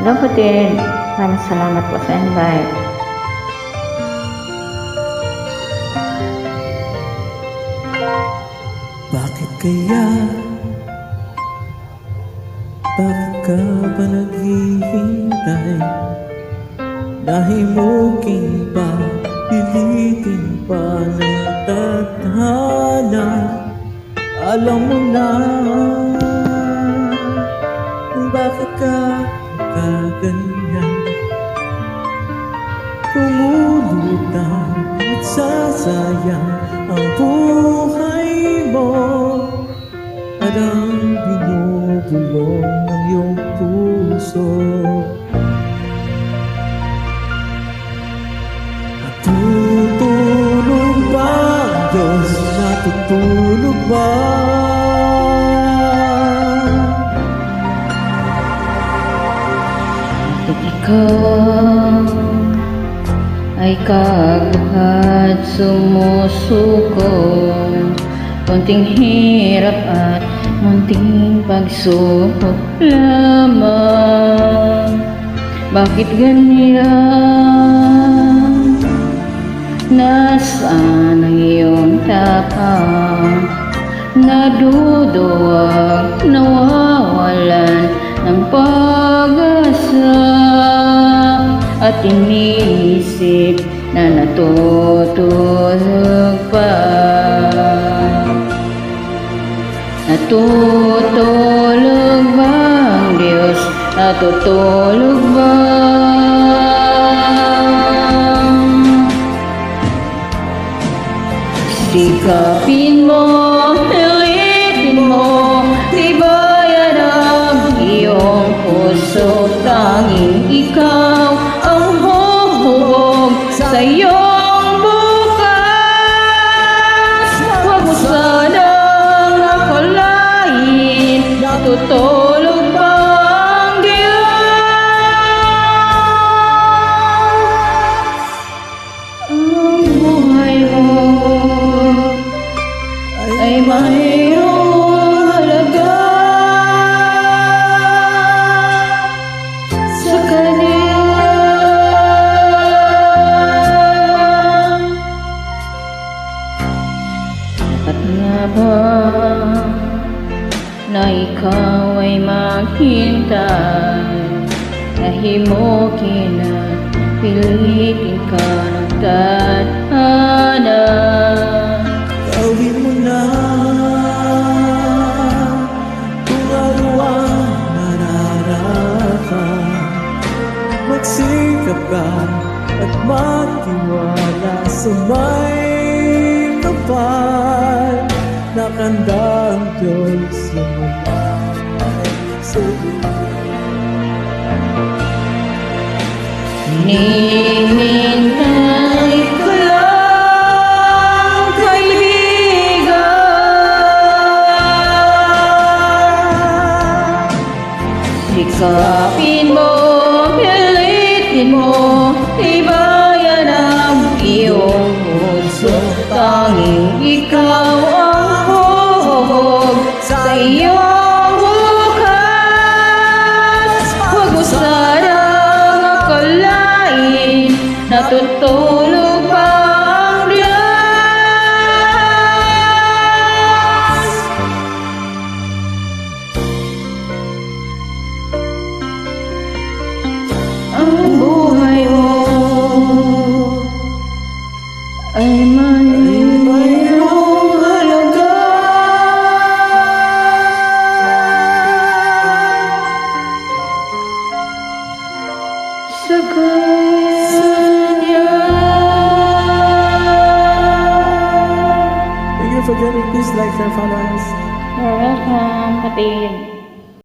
Hello kapatid, maraming salamat po sa invite. Bakit kaya? Bakit ka ba naghihintay? Nahimuking pa, pilitin pa ng tadhana Alam mo na kung bakit ka kaganyan Kumulutang at sasayang ang buhay mo At ang binubulong ng iyong puso Natutulog ba Diyos? Natutulog ba? Ikaw ay kaguhat sumusuko Kunting hirap at munting pagsubok lamang Bakit ganyan? Nasaan ang iyong tapang? Naduduwag, nawawalan ng pag-asa At iniisip na natutulog pa Natutulog ba ang Diyos? Natutulog ba? Sikapin mo, na ikaw ay maghintay. Nahimukin at pilitin ka ng tadhana Ka at magtiwala sa may kapal. Nakanda ang Diyos sa mga sa Hinihintay ko lang, kaibigan. Sikapin mo, pilitin mo Tibayan ang iyong puso Tanging ikaw ang huhubog sa iyong bukas. Huwag mo sanang akalain pa Like their follow. You're welcome, Habib.